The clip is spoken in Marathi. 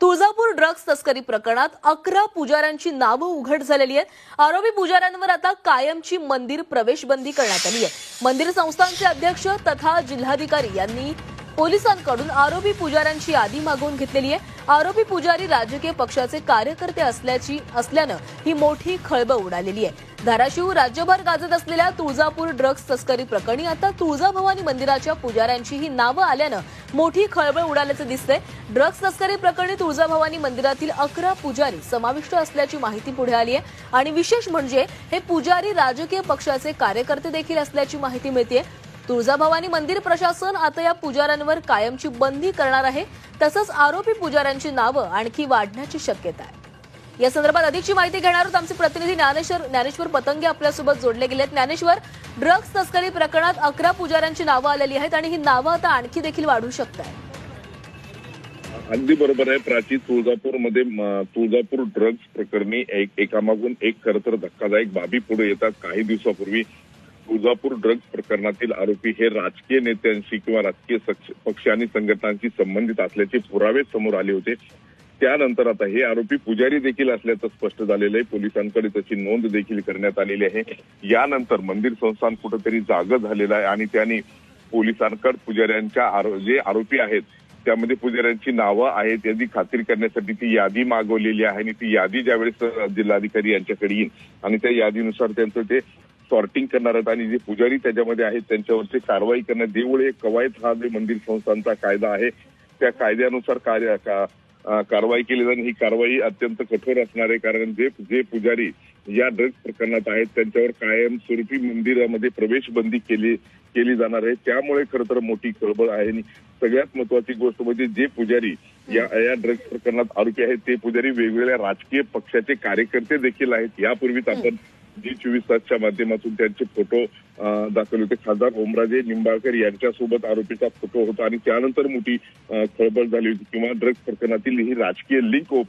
तुळजापूर ड्रग्ज तस्करी प्रकरणात अकरा पुजाऱ्यांची नावं उघड झालेली आहेत. आरोपी पुजाऱ्यांवर आता कायमची मंदिर प्रवेशबंदी करण्यात आली आहे. मंदिर संस्थांचे अध्यक्ष तथा जिल्हाधिकारी यांनी पोलिसांकडून आरोपी पुजाऱ्यांची यादी मागवून घेतलेली आहे. आरोपी पुजारी राजकीय पक्षाचे कार्यकर्ते असल्याची असल्यानं ही मोठी खळबळ उडालेली आहे. धाराशिव राज्यभर गाजत असलेल्या तुळजापूर ड्रग्ज तस्करी प्रकरणी आता तुळजाभवानी मंदिराच्या पुजाऱ्यांची ही नावं आल्यानं मोठी खळबळ उडाल्याचं दिसतंय. ड्रग्ज तस्करी प्रकरणी तुळजाभवानी मंदिरातील अकरा पुजारी समाविष्ट असल्याची माहिती पुढे आली आहे. आणि विशेष म्हणजे हे पुजारी राजकीय पक्षाचे कार्यकर्ते देखील असल्याची माहिती मिळते तुळजाभवानी मंदिर प्रशासन आता या पुजाऱ्यांवर कायमची बंदी करणार आहे. तसंच आरोपी पुजाऱ्यांची नावं आणखी वाढण्याची शक्यता आहे. या संदर्भात अधिकची माहिती घेणार आहोत आमचे प्रतिनिधी ज्ञानेश्वर ज्ञानेश्वर पतंगे आपल्यासोबत जोडले गेले आहेत ज्ञानेश्वर ड्रग्ज तस्करी प्रकरणात अकरा पुजाऱ्यांची नावं आलेली आहेत आणि ही नावं आता आणखी देखील वाढू शकतात अगदी बरोबर आहे. प्राची तुळजापूरमध्ये मध्ये तुळजापूर ड्रग्ज प्रकरणी एक एकामागून एक खरं तर धक्कादायक बाबी पुढे येतात. काही दिवसापूर्वी तुळजापूर ड्रग्ज प्रकरणातील आरोपी हे राजकीय नेत्यांशी किंवा राजकीय पक्ष आणि संघटनांशी संबंधित असल्याचे पुरावे समोर आले होते. त्यानंतर आता हे आरोपी पुजारी देखील असल्याचं स्पष्ट झालेलं आहे पोलिसांकडे त्याची नोंद देखील करण्यात आलेली आहे. यानंतर मंदिर संस्थान कुठंतरी जागं झालेलं आहे आणि त्यांनी पोलिसांकडे पुजाऱ्यांच्या आरो- जे आरोपी आहेत त्यामध्ये पुजाऱ्यांची नावं आहेत याची खात्री करण्यासाठी ती यादी मागवलेली आहे आणि ती यादी ज्यावेळेस जिल्हाधिकारी यांच्याकडे येईल आणि त्या यादीनुसार त्यांचं ते सॉर्टिंग करणार आहेत आणि जे पुजारी त्याच्यामध्ये आहेत त्यांच्यावरची कारवाई करण्यात देऊळ हे कवायत हा जे मंदिर संस्थांचा कायदा आहे त्या कायद्यानुसार कार्य का- कारवाई केली जाईल ही कारवाई अत्यंत कठोर असणार आहे. कारण जे जे पुजारी या ड्रग्ज प्रकरणात आहेत त्यांच्यावर कायमस्वरूपी मंदिरामध्ये प्रवेश बंदी केली केली जाणार आहे. त्यामुळे खरं तर मोठी खळबळ आहे. आणि सगळ्यात महत्वाची गोष्ट म्हणजे जे पुजारी या या ड्रग्ज प्रकरणात आरोपी आहेत ते पुजारी वेगवेगळ्या राजकीय पक्षाचे कार्यकर्ते देखील आहेत. यापूर्वीच आपण जी चोवीस तासच्या माध्यमातून त्यांचे फोटो अं, दाखवले होते. खासदार ओमराजे निंबाळकर यांच्यासोबत आरोपीचा फोटो होता आणि त्यानंतर मोठी खळबळ झाली होती किंवा ड्रग्ज प्रकरणातील ही राजकीय लिंक ओपन